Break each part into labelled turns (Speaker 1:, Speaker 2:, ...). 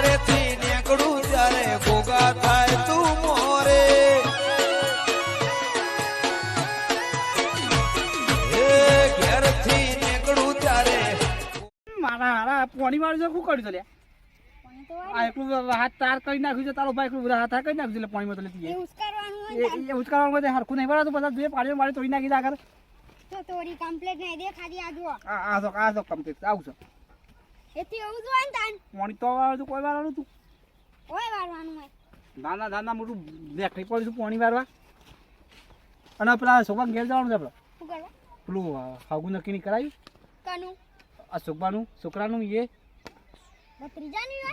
Speaker 1: ઘરેથી નીકળું ત્યારે ભોગા થાય તું મોરે. ઘેરથી નીકળું ત્યારે
Speaker 2: મારા હારા પોણી વાળું છે શું કર્યું છે લે આ એકલું હાથ તાર કરી નાખ્યું છે તારો ભાઈ એકલું બધા હાથ કરી નાખ્યું છે લે મતલબ તો એ ઉચકારવાનું બધે હરખું નહીં બરાબર બધા બે પાણીમાં પાણી તોડી નાખી દે આગળ.
Speaker 3: તો તોરી કમ્પ્લીટ નહીં આ જુઓ.
Speaker 2: આ આ તો આ તો કમ્પ્લીટ આવું છે.
Speaker 3: એથી એવું જોઈએ ને તાન.
Speaker 2: પાણી તો વાળું તું કોઈ વાળું તું.
Speaker 3: ઓય વારવાનું હોય.
Speaker 2: નાના નાના મોટું બેઠી પડ્યું છું પાણી વારવા અને પેલા છોકરા ઘેર જવાનું છે આપણે પેલું હાગું નક્કી નહીં કરાયું
Speaker 3: કનું?
Speaker 2: આ છોકરાનું છોકરાનું એ
Speaker 3: હોય?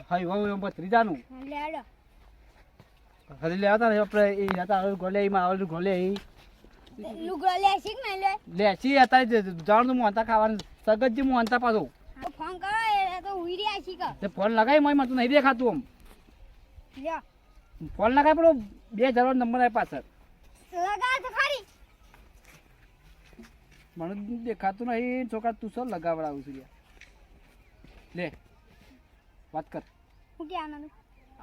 Speaker 3: હાલો.
Speaker 2: હજી લેવા હતા ને આપણે એ હતા ગોલે એમાં આવેલું ગોલે એ
Speaker 3: લુગડો લે શીખ ને લે.
Speaker 2: લે છી અત્યારે જવાનું મોહનતા ખાવાનું સગત મોહનતા પાછું.
Speaker 3: ફોન કરો ઉઈ રહ્યા
Speaker 2: તે ફોન લગાવી મય તું નહીં દેખાતું આમ.
Speaker 3: લ્યો.
Speaker 2: ફોન લગાય પેલો બે જરો નંબર આય પાછળ
Speaker 3: લગા તો ખરી
Speaker 2: મને દેખાતું નહીં છોકરા તું સર લગાવડાવું છું લે વાત કર.
Speaker 3: હું કે આનંદ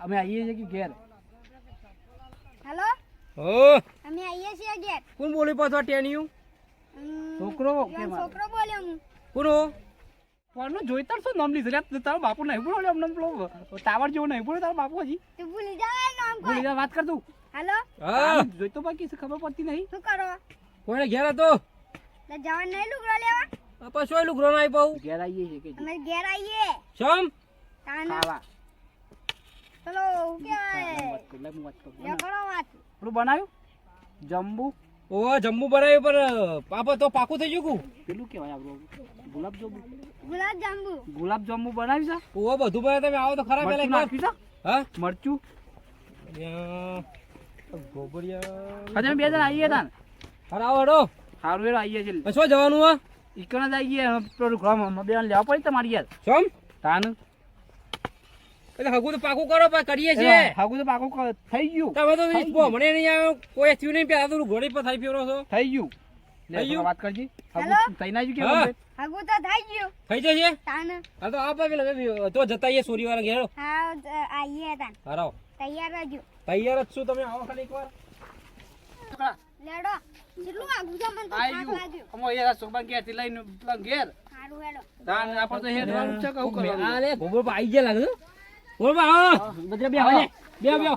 Speaker 2: અમે આવીએ છીએ કે ઘેર?
Speaker 3: હેલો?
Speaker 4: ઓ
Speaker 3: અમે આવીએ છીએ ઘેર.
Speaker 4: કોણ બોલી પાછો ટેણિયું?
Speaker 2: છોકરો કે
Speaker 3: છોકરો બોલ્યો હું.
Speaker 4: કોનો?
Speaker 2: ફોનનું જોઈ તાર શું નામ લીધું? લે તારો બાપુ નહીં બોલો નામ પેલો ટાવર જેવો નહીં બોલો તારો બાપુ હજી
Speaker 3: તું ભૂલી જા નામ
Speaker 2: ભૂલી જા વાત કર તું.
Speaker 3: હેલો?
Speaker 4: હા.
Speaker 2: જોઈતો બાકી છે, ખબર પડતી નહીં.
Speaker 3: શું કરો?
Speaker 4: કોણે ઘેર હતો?
Speaker 3: લે જવાનું નહીં લુગડો લેવા?
Speaker 4: આપા શું લુગરો ના આપ્યો
Speaker 2: ઘેર આઈએ છે કે
Speaker 3: અમે ઘેર
Speaker 4: આઈએ
Speaker 3: શમ?
Speaker 2: ખાવા.
Speaker 3: ચલો
Speaker 2: કર, લે હું વાત કરું.
Speaker 3: લે કરો વાત.
Speaker 2: પેલું બનાવ્યું? જમ્બુ
Speaker 4: ઓ જમ્મુ બનાવ્યું પણ પાપા તો પાકું થઈ ગયું
Speaker 2: પેલું કેવાય આપણું ગુલાબ જાંબુ.
Speaker 3: ગુલાબ જાંબુ.
Speaker 2: ગુલાબ જાંબુ બનાવી છે?
Speaker 4: ઓ બધું બનાવે તમે આવો તો ખરા પેલા એકવાર.
Speaker 2: છે?
Speaker 4: હા?
Speaker 2: મરચું?
Speaker 4: ગોબરિયા. ગોબડિયા
Speaker 2: બે જણા આવીએ તાન
Speaker 4: હરા આવો હેડો.
Speaker 2: સારું એનો આવીએ
Speaker 4: છે. શું જવાનું હા
Speaker 2: ઈકણ જ આવીએ પેલું ઘરમાં બે લેવા પડે તમારી યાર.
Speaker 4: શું
Speaker 2: તાન?
Speaker 4: એટલે હગુ તો પાકું કરો પણ કરીએ છીએ.
Speaker 2: હગુ તો પાકું થઈ ગયું.
Speaker 4: તમે તો મને નહીં આવ્યો કોઈ થયું નહીં પેલા તો ઘોડી પર થઈ ફેરો છો.
Speaker 2: થઈ ગયું. લે
Speaker 4: થઈ ગયું?
Speaker 2: વાત કરજી.
Speaker 3: હેલો?
Speaker 2: થઈ ના ગયું કે
Speaker 3: હગું તો થઈ ગયું.
Speaker 4: થઈ જશે? હા તો આ પેલા તો જતા આવીએ સોરી વાળા ઘેર.
Speaker 3: હા જ- તાન.
Speaker 4: હરાવ
Speaker 3: તૈયાર રહેજો.
Speaker 4: તૈયાર જ છું તમે આવો ખાલી એકવાર.
Speaker 3: લેડો. કેટલું વાગું છે મને તો
Speaker 2: આઈ
Speaker 3: થાક
Speaker 2: ગયું.
Speaker 3: લાગ્યો.
Speaker 2: અમો એ છોકરા ઘેરથી લઈને ઘેર.
Speaker 3: સારું હેડો.
Speaker 2: તાન આપણે તો હેડ છે કે શું કરવાનું?
Speaker 4: ગોબર પર આઈ ગયા લાગે ગોબર પર બધા બે આવે બે બે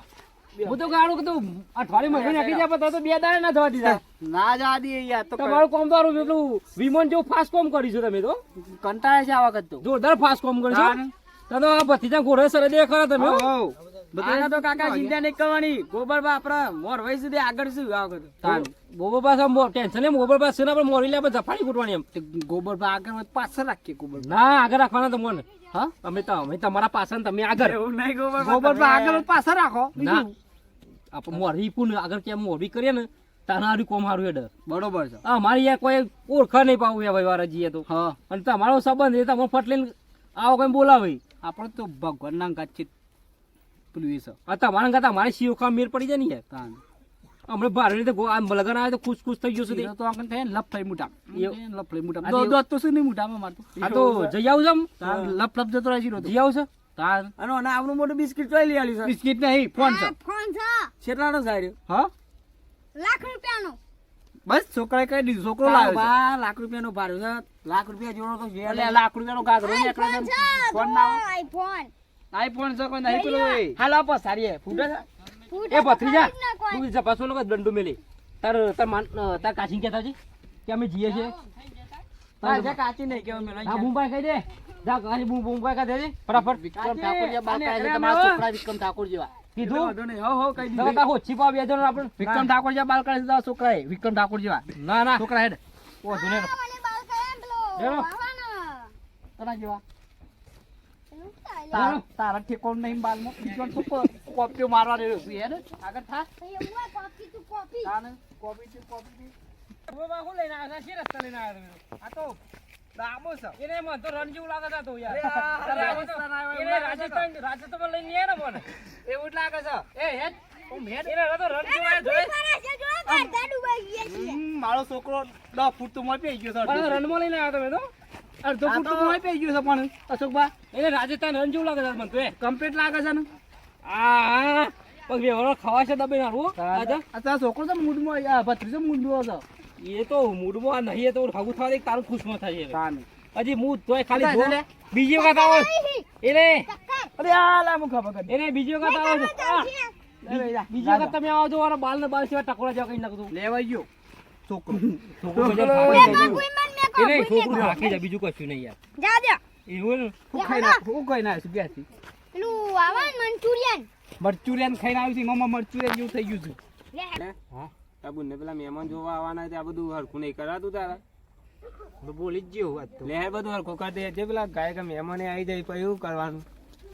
Speaker 4: હું તો ગાડું કીધું અઠવાડિયે મહિને નાખી જાય પણ તો બે દાડે ના થવા દીધા
Speaker 2: ના જા દી યાર તો
Speaker 4: તમારું કોમ તો પેલું છે, જેવું ફાસ્ટ કોમ કરીશું તમે તો.
Speaker 2: કંટાળે છે આ વખત તો.
Speaker 4: જોરદાર ફાસ્ટ કોમ કરીશું
Speaker 2: તાન.
Speaker 4: તો તો આ ભતીજા ઘોડે સરે દે ખરા તમે.
Speaker 2: તો કાકા ચિંતા
Speaker 4: નહીં કરવાની. ગોબર બા આપણા મોર સુધી આગળ શું આ વખત? ગોબર પાસે મો- ટેન્શન નહીં ગોબર પાસે છે ને આપણે મોરી લે આપણે કૂટવાની એમ.
Speaker 2: ગોબર બા આગળ પાછળ રાખીએ ગોબર
Speaker 4: ના આગળ રાખવાના તો મોને
Speaker 2: હા?
Speaker 4: અમે તો અમે તમારા પાછળ તમે આગળ.
Speaker 2: નહીં ગોબર આગળ પાછળ રાખો.
Speaker 4: ના. આપણે મોરી પૂન આગળ કેમ મોરી કરીએ ને તારા હારું કોમ હારું હેડર
Speaker 2: બરોબર છે.
Speaker 4: હા મારી યાર કોઈ ઓળખા નહીં પાવું યાર ભાઈ જઈએ તો.
Speaker 2: હા.
Speaker 4: અને તમારો સંબંધ એ તમે ફટ લઈને આવો કઈ બોલાવે.
Speaker 2: આપણે તો ભગવાનના ગાચિત પેલું એ છે.
Speaker 4: તમારા ગાતા મારે શિવ ખા મેર પડી જાય ને યાર.
Speaker 2: તાન.
Speaker 4: હમણાં ભારે તો આમ લગન આવે તો ખુશ ખુશ થઈ ગયો
Speaker 2: તો આગળ થાય? લપ થઈ મોટા. લપ થઈ મોટા દો
Speaker 4: તો-
Speaker 2: દો તો શું નહીં મોટામાં મારતો?
Speaker 4: આ તો જઈ આવું છે
Speaker 2: લપ લપ જતો રહે છે
Speaker 4: જઈ આવું છે?
Speaker 2: તાર.
Speaker 4: અને અને આવનું મોટું બિસ્કિટ ચોઈ લઈ આલ્યું
Speaker 2: બિસ્કિટ નહીં ફોન છે.
Speaker 3: ફોન છે.
Speaker 4: કેટલાનો સાર્યો
Speaker 2: હા?
Speaker 3: લાખ રૂપિયાનો.
Speaker 2: બસ છોકરાએ કઈ દીધું? છોકરો લાવ્યો છે.
Speaker 4: લાખ રૂપિયાનો ભાડું છે. લાખ રૂપિયા જોડો તો
Speaker 2: જે લાખ રૂપિયાનો કાગરો નીકળે છે
Speaker 3: છે.
Speaker 2: ફોન ના
Speaker 3: આઈફોન
Speaker 2: આઈફોન છે કોઈ નહીં પેલો.
Speaker 4: હાલ આપો સારી ફૂટે છે? એ
Speaker 3: તો
Speaker 4: ભત્રીજા
Speaker 3: જ.
Speaker 4: તું જા પાછો લોકો દંડો મેલી. તાર તાર માન તાર કાચી કહેતા છે કે અમે જીએ છીએ. તાર
Speaker 2: કાચી નહીં કેવું મેં
Speaker 4: હા મુંબઈ કહી દે. જા કાચી મુંબઈ કહી દે ફટાફટ.
Speaker 2: વિક્રમ ઠાકોર જે બાપ કહે છે, તમારા છોકરા વિક્રમ ઠાકોર જેવા.
Speaker 4: કીધું?
Speaker 2: હો હો કહી
Speaker 4: આપણે.
Speaker 2: વિક્રમ ઠાકોર જેવા બાલ કાઢે છે છોકરાએ. વિક્રમ ઠાકોર જેવા.
Speaker 4: ના ના.
Speaker 2: છોકરા હેડ.
Speaker 4: ઓ
Speaker 3: બાલ પેલો.
Speaker 2: જેવા.
Speaker 3: લે?
Speaker 2: તારા. તારા ઠેકોણ નહીં બાલમાં બીજો કો- કોપીઓ મારવા રહ્યો છું હેડ આગળ થા.
Speaker 3: કોપી તું કોપી.
Speaker 2: કોપી તું કોપી હું
Speaker 4: શું લઈને આવ્યો છે રસ્તા લઈને આવ્યો આ તો
Speaker 2: લાંબો છે.
Speaker 4: એને મને તો રણ જેવું લાગે છે તો યાર.
Speaker 2: રાજસ્થાન
Speaker 4: એને રાજસ્થાન રાજસ્થાનમાં લઈને ગયા ને મને.
Speaker 2: એવું જ લાગે છે. એ હેડ.
Speaker 4: એને
Speaker 3: એના ગયા
Speaker 2: મારો છોકરો દસ ફૂટ તો ગયો છે
Speaker 4: રનમાં લઈને આવ્યો તમે તો?
Speaker 2: અડધો ફૂટ તો મોંએ છે પણ અશોકભા
Speaker 4: એટલે રાજસ્થાન રન જેવું લાગે છે મને તો એ.
Speaker 2: કમ્પ્લીટ લાગે છે ને?
Speaker 4: આ પણ વ્યવહાર ખવાશે નાખવું
Speaker 2: આ છોકરો તો મૂડમાં આ મૂડમાં છે.
Speaker 4: એ તો મૂડમાં નહીં એ તો હગું થવા દે તારું ખુશમાં થાય હજી હું તોય ખાલી? બીજી વખત આવો. એને.
Speaker 2: અરે આ લા મુખા
Speaker 4: એને બીજી વખત આવો બીજી વખત તમે આવો છો મારા બાલ ને બાલ સિવાય ટકોરા જેવા કઈ નાખતું
Speaker 2: લેવાઈ ગયો. છોકરો.
Speaker 4: છોકરું
Speaker 2: છોકરો-
Speaker 4: ફાકી જાય. બીજું કશું નહીં યાર.
Speaker 3: જા દે
Speaker 4: એવું ને?
Speaker 2: હું ખાઈ નાખ હું ખાઈ નાખીશ ગેસથી
Speaker 3: પેલું આવા મંચુરિયન.
Speaker 2: મરચુરિયન ખાઈને આવ્યું છે. મમ્મા મરચુરિયન જેવું થઈ ગયું છે.
Speaker 3: હા
Speaker 5: આ ને પેલા મહેમાન જોવા આવવાના છે. આ બધું હરખું નહીં કરાતું તારા.
Speaker 2: તો બોલી જ જેવું વાત તો.
Speaker 5: લે બધું હરખું કરી દે. જે પેલા ગાયક મહેમાને આવી જાય પછી એવું કરવાનું?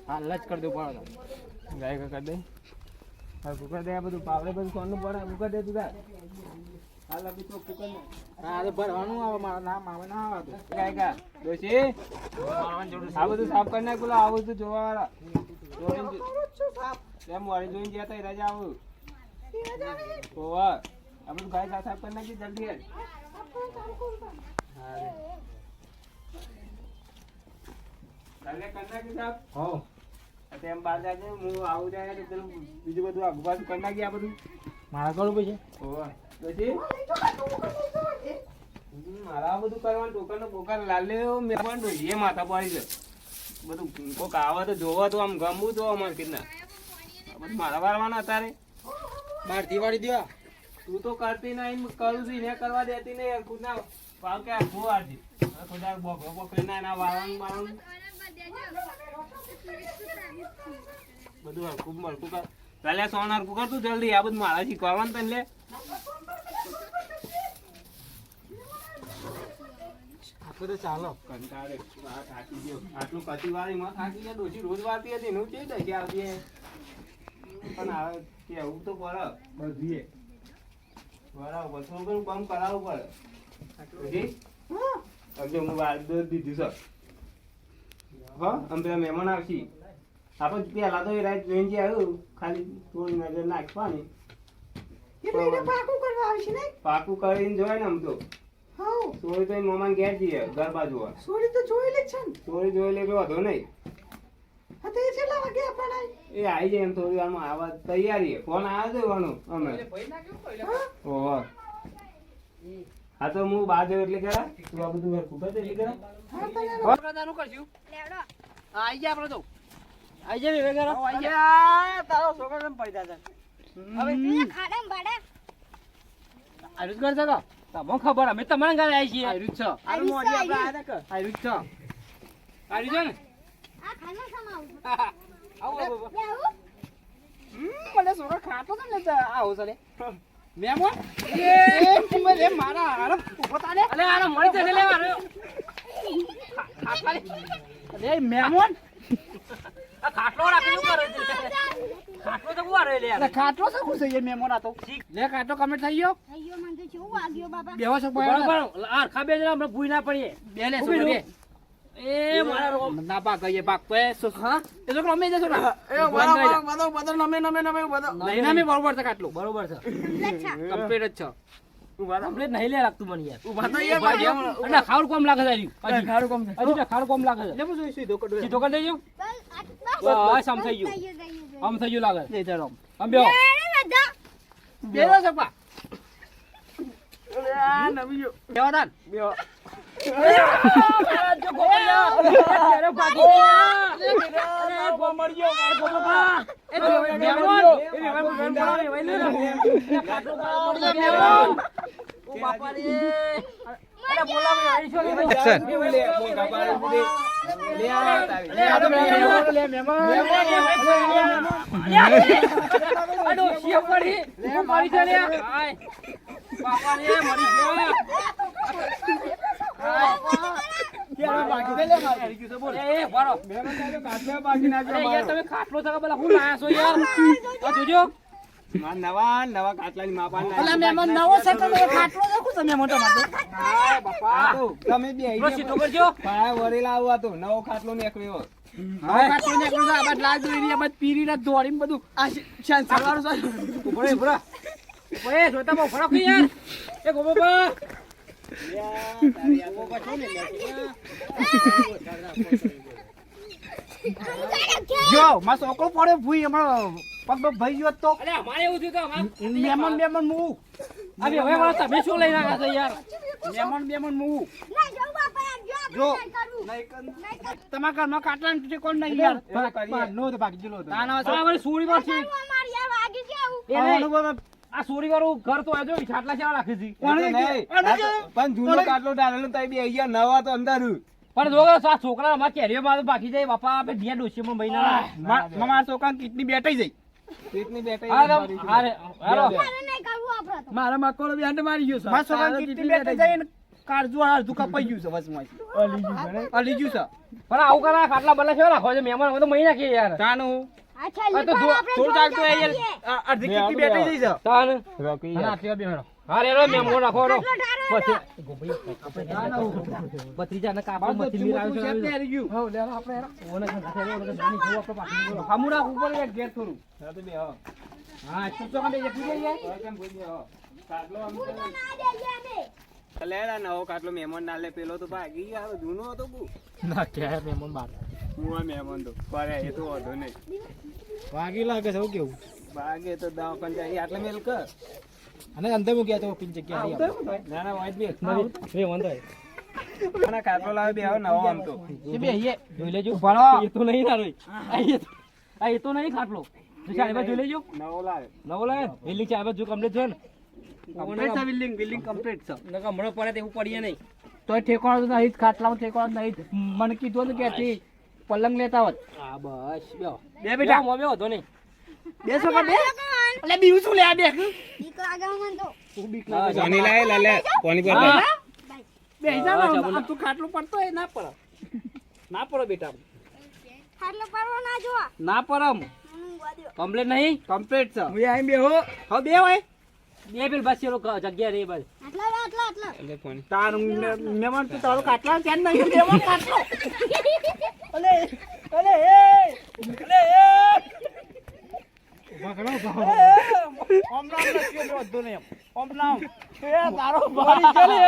Speaker 2: હાલ જ કરી દો પણ
Speaker 5: ગાયક કરી દે. હરખું કરી દે આ બધું. પાવડે બધું કોનું પડે હરખું કરી દે તું તાર. હાલ બધું ને.
Speaker 2: હા તો ભરવાનું આવે મારા નામ આવે ના આવે તો.
Speaker 5: ગાયકા ડોશી આ બધું સાફ કરી નાખ પેલા આવું તું જોવા વાળા જો- એમ વાળી જોઈને ગયા તા રાજા આવું? ઓવા આ બધું ગાય સાફ કરી નાખી જલ્દી હેડ. હા રે. ચાલે પાછું
Speaker 2: મારા
Speaker 5: બધું કરવાનું ટોકન બોકન લાલ્યો મહેમાન ડોશીએ માથા પાડી છે. બધું કોક આવે તો જોવા તો આમ ગમવું તો અમારે કેટલા બધું મારા વારવાના અત્યારે
Speaker 2: મારથી વાળી દેવા
Speaker 5: તું તો કરતી નહીં કરું છું એને કરવા દેતી નહીં. ખુદ ના ભાવ કે આખું વારતી ખુદા બોકરો બોકરી ના એના વારવાનું વારવાનું બધું હરખું મરખું કર. ચાલે સોન હરખું કર તું જલ્દી આ બધું મારા શીખવાનું તને લે.
Speaker 2: આખું તો ચાલો.
Speaker 5: કંટાળે. આ થાકી ગયો. આટલું કચી વાળી માં થાકી ગયા ડોશી રોજ વારતી હતી એનું કેવી દશા આવતી પણ હવે કેવું તો પડે. બધીએ. બરાબર કામ કરાવવું પડે. હું. વાર દોધ દીધું છે હો આમ પેલા મહેમાન આવશે. આપણે પેલા તો એ રાત જોઈને જે આવ્યું ખાલી થોડી નજર નાખવાની. પાકું કરીને જોય ને આમ તો. સોળી તો મમાન ઘેર જઈએ ગરબા જોવા
Speaker 2: સોરી તો જોયેલી જ છે ને.
Speaker 5: જોઈ લે વાંધો નહીં.
Speaker 2: હા તો એ છેલ્લા વાગે આપણને
Speaker 5: એ આવી જાય એમ થોડી વારમાં આવા તૈયારી ફોન આવ્યો દેવાનો અમે. ઓહો હા. તો હું બાર જઉં એટલે કરા તું આ બધું હરખું કરી એટલે કરા
Speaker 2: કરશું ગયા આપણે તો.
Speaker 4: આઈ જાય વિવેક
Speaker 2: આવો, આઈ ગયા તારો છોકરો પડી જાય હવે
Speaker 3: પેલા ખાડામાં ભાડા
Speaker 2: આયુ જ ઘર છે કે
Speaker 4: તમને ખબર અમે તમારા ઘરે આવી છીએ.
Speaker 2: આયુ જ છે
Speaker 3: છે,
Speaker 2: મોઢી આપણે
Speaker 3: આયુ.
Speaker 2: આયા તા કે આયુ જ છે
Speaker 4: ને?
Speaker 3: આ ખાના સમાવું
Speaker 4: આવો આવો, આવો.
Speaker 3: લે આવું.
Speaker 2: હમ, મને છોકરો ખાતો તો ને આવો છે લે મેમોન એ તું મારા હારા ઊભો થા
Speaker 4: અલે આનો મળી જશે લેવા રહ્યો.
Speaker 2: અરે મેમોન
Speaker 4: આ ખાટલો રાખીને શું કરે છે? ખાટલો તો લે
Speaker 2: ખાટલો છે ખુશ છે આ તો. લે ખાટલો કમેન્ટ થઈ ગયો?
Speaker 3: થઈ ગયો મને તો કેવું વાગ્યો બાબા
Speaker 2: બેહો છો
Speaker 4: બરોબર. આ ખાબે જરા હમણાં ભૂઈ ના પડીએ.
Speaker 2: બે લે
Speaker 4: ઊભી
Speaker 2: બે
Speaker 4: એ મારા રોમ.
Speaker 2: ના પાક તો એ હા? એ છોકરો અમે જ છોકરા
Speaker 4: એ બરાબર,
Speaker 2: બધો બધો નમે નમે નમે બધો બરોબર. છે ખાટલું.
Speaker 4: બરોબર છે.
Speaker 2: કમ્પ્લીટ જ છે.
Speaker 4: કમ્પ્લીટ નહીં લે લાગતું મને યાર.
Speaker 2: ઊભા તો યાર.
Speaker 4: એટલે ખારું કોમ લાગે છે હજી.
Speaker 2: ખારું કોમ છે.
Speaker 4: હજી તો કોમ લાગે છે.
Speaker 2: લે હું જોઈ સીધો
Speaker 4: સીધો કરી દેજો
Speaker 3: બસ
Speaker 4: આમ થઈ ગયું. આમ થઈ ગયું લાગે.
Speaker 2: લે જરો
Speaker 4: આમ. બેહો.
Speaker 3: અરે બધા.
Speaker 2: બેરો છે પા આ નવી જો બેવા દાન બેવા દે લે મારી કીધું બોલ. બાકી ના
Speaker 4: ખાટલો છે કે પેલા હું લાયા છો યાર? આ જોજો.
Speaker 5: મારા નવા નવા કાટલાની માપાન
Speaker 2: અલા નવો છે તો નવો ખાટલો છે ખુશ મેમોન તો મારતો
Speaker 5: હાય બાપા તો. તમે બે
Speaker 4: કરજો
Speaker 5: વરેલા આવું હતો. નવો ખાટલો નીકળ્યો
Speaker 2: નવો ખાટલો ને ના બધું. જો મારો છોકરો પડ્યો ભૂઈ હમણાં પગ ભાઈ ગયો તો
Speaker 4: અરે અમારે એવું થયું તો
Speaker 2: મેમન
Speaker 4: હવે વાળા તમે શું લઈ આવ્યા છો યાર
Speaker 2: મેમન બેમન મુવું
Speaker 3: ના જો
Speaker 2: તમારા ઘરમાં કાટલા ને કોણ નહીં યાર
Speaker 5: નો તો ભાગી
Speaker 4: સુરી પર છે આ સોરી વાળું ઘર તો આજો છાટલા શેવા રાખી.
Speaker 5: આ પણ જૂનો કાટલો ડાલેલો તો બે અહીંયા નવા તો અંદર
Speaker 4: પણ જો આ છોકરા અમારા કેરીઓ માં બાકી જાય બાપા આપણે ધ્યાન ડોસી માં મહિના
Speaker 2: મારા છોકરા કિડની બેઠી જઈ
Speaker 3: મારે
Speaker 2: મારા મારી છોકરા કિડની જઈ કાળજુ અડધું કપાઈ ગયું છે વચમાંથી અલી ગયું છે
Speaker 4: પણ આવું કરા ખાટલા બદલા કેવા રાખો છે? મહેમાન તો મહી નાખીએ યાર.
Speaker 2: તાનું
Speaker 5: કાટલો આમ
Speaker 3: હું તો ના દેજે અમે
Speaker 5: લે લા, નવો કાટલો મહેમાન ના લે પેલો તો ભાગી ગયા જૂનો હતો બહુ.
Speaker 4: ના કે મહેમાન બાર.
Speaker 5: હું આ મહેમાન તો. પરે એ તો વાંધો નહીં.
Speaker 2: વાગી લાગે છે કેવું?
Speaker 5: ભાગે તો દવાખાને જાય. આટલે મેલ કર.
Speaker 2: અને અંદર મૂક્યા તો પીન જગ્યા
Speaker 5: ના ના વાંચ બે.
Speaker 4: એ વાંધો
Speaker 5: ના કાટલો લાવે બે હવે નવો આમ તો.
Speaker 2: બે હે
Speaker 4: જોઈ લેજો.
Speaker 2: ભણો.
Speaker 4: એ તો નહીં ના રોઈ આ એ તો- તો નહીં ખાટલો. જો ચારે બાજુ જોઈ લેજો.
Speaker 5: નવો લાવે.
Speaker 4: નવો લાગે વેલી ચારે બાજુ કમ્પ્લીટ છે ને?
Speaker 2: કમ્પ્લીટ છે બિલ્ડિંગ બિલ્ડિંગ કમ્પ્લીટ છે.
Speaker 4: નકા હમણાં પડે તેવું પડીએ નહીં.
Speaker 2: તોય ઠેકાણું તો નહીં જ, ખાટલામાં ઠેકાણું નહીં. જ. મને કીધું કે પલંગ લેતા હોત.
Speaker 4: હા બસ બેહો.
Speaker 2: બે બેટા.
Speaker 4: મો બેહો, તો નહીં
Speaker 2: બેસો છોકરા બે. એટલે બીજું શું લે આ બે?
Speaker 3: બીક લાગે મને તો.
Speaker 5: પાણી લાવે લા લે. કોની પર
Speaker 2: બે હિસાબ
Speaker 4: હા,
Speaker 2: આમ-
Speaker 4: ચાલો.
Speaker 2: આમ તું ખાટલું પડતો એ ના પડ. ના પડો બેટા.
Speaker 3: ખાટલો પડવો ના જો
Speaker 2: ના
Speaker 3: પરમ
Speaker 4: કમ્પ્લીટ નહીં?
Speaker 2: કમ્પ્લીટ છે. હું અહીં બેહો. હો હવે બે હોય
Speaker 4: બે પેલ બસ ચલો જગ્યા રે બસ
Speaker 3: આટલા આટલા આટલા
Speaker 5: એટલે પાણી
Speaker 2: તાર મે- તો તારો કાટલા ત્યાં નહીં મહેમાન ખાટલો અલે અલે એ અલે એ ઊભા કરો ઊભા ઓમ નામ નથી એટલે વધુ ને એમ. ઓમ નામ એ તારો ભાઈ ચલે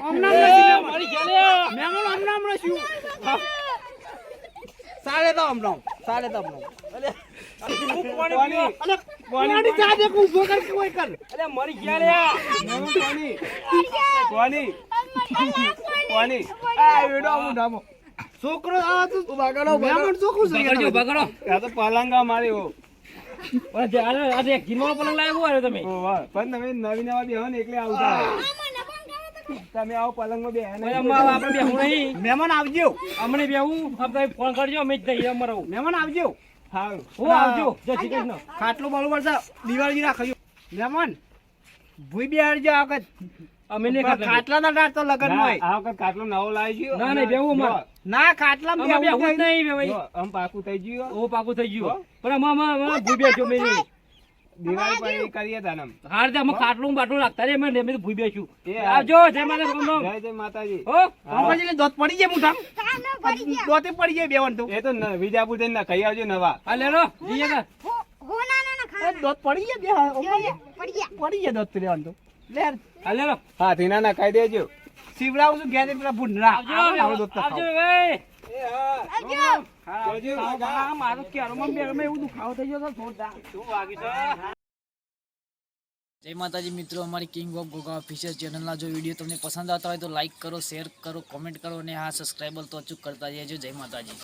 Speaker 2: ઓમ નામ નથી
Speaker 4: મારી ચાલે
Speaker 2: મહેમાન ઓમ નામ નથી સાલે તો ઓમ નામ સાલે તો ઓમ નામ અલે
Speaker 5: પાણી
Speaker 2: અલે પાણી ચા દે કો ઊભો કર કે કર.
Speaker 4: અલે મરી ચાલે
Speaker 5: નવું પાણી. પાણી. પાણી.
Speaker 2: આ વેડો આમ ડામો. છોકરો આ તો
Speaker 5: તો પલંગા
Speaker 4: અરે અરે અરે પલંગ તમે.
Speaker 5: પણ તમે નવી નવા ને એટલે આવતા તમે આવો
Speaker 4: આપણે બેહવું નહીં.
Speaker 2: મહેમાન આવજો.
Speaker 4: અમને બેવું ફોન કરજો અમે જ જઈએ અમારે
Speaker 2: મહેમાન આવજો.
Speaker 5: હારું.
Speaker 4: હું આવજો. જય શ્રી કૃષ્ણ.
Speaker 2: ખાટલું બરોબર છે દિવાળી રાખજો મહેમાન ભૂઈ બેહાડજો આ વખત.
Speaker 4: અમે નહીં
Speaker 2: ખાટલા ના લગન
Speaker 5: ના,
Speaker 2: હોય.
Speaker 5: આ વખત કાટલો નવો લાવી ગયો.
Speaker 4: ના, નહીં, અમારે.
Speaker 2: ના ખાટલા
Speaker 4: નહીં.
Speaker 5: આમ પાકું થઈ ગયું.
Speaker 4: ઓ પાકું થઈ ગયું. પણ અમે અમે અમે ભૂઈ મેં.
Speaker 5: દિવાળી પર એ કરીએ તાનમ.
Speaker 4: હાર જા અમે ખાટલું બાટલું રાખતા રે મેં તો ભૂઈ બેસ્યું આવજો જય માતા રામ
Speaker 5: જય જય માતાજી.
Speaker 4: હો
Speaker 2: પછી દોત પડી જાય મુઠા.
Speaker 3: કાનો પડી ગયા
Speaker 2: દોતે પડી જાય બેવન તું.
Speaker 5: એ તો વિજાપુર જઈને ના ખાઈ આવજો નવા.
Speaker 4: આ લે લો જીએ ના
Speaker 3: હો હો ના ના ના ખા
Speaker 2: દોત પડી જાય બે હા,
Speaker 3: પડી ગયા
Speaker 2: પડી જાય. દોત લેવાનું તો. લે
Speaker 4: આ લે લો.
Speaker 5: હા ધીના ના ખાઈ દેજો.
Speaker 2: શિવરાવ શું ઘેર પેલા ભૂંડરા.
Speaker 4: આવજો
Speaker 2: આવજો દોત
Speaker 4: આવજો ભાઈ.
Speaker 3: આવજો
Speaker 5: આવજો.
Speaker 2: આ મારું ક્યારોમાં બેરમાં એવું દુખાવો થઈ ગયો તો જોરદાર.
Speaker 4: શું વાગ્યું છે?
Speaker 6: જય માતાજી મિત્રો અમારી કિંગ ઓફ ગોગા ઓફિશિયલ ચેનલના જો વીડિયો તમને પસંદ આવતા હોય તો લાઈક કરો શેર કરો કોમેન્ટ કરો અને હા સબસ્ક્રાઈબર તો અચૂક કરતા જજો જય માતાજી.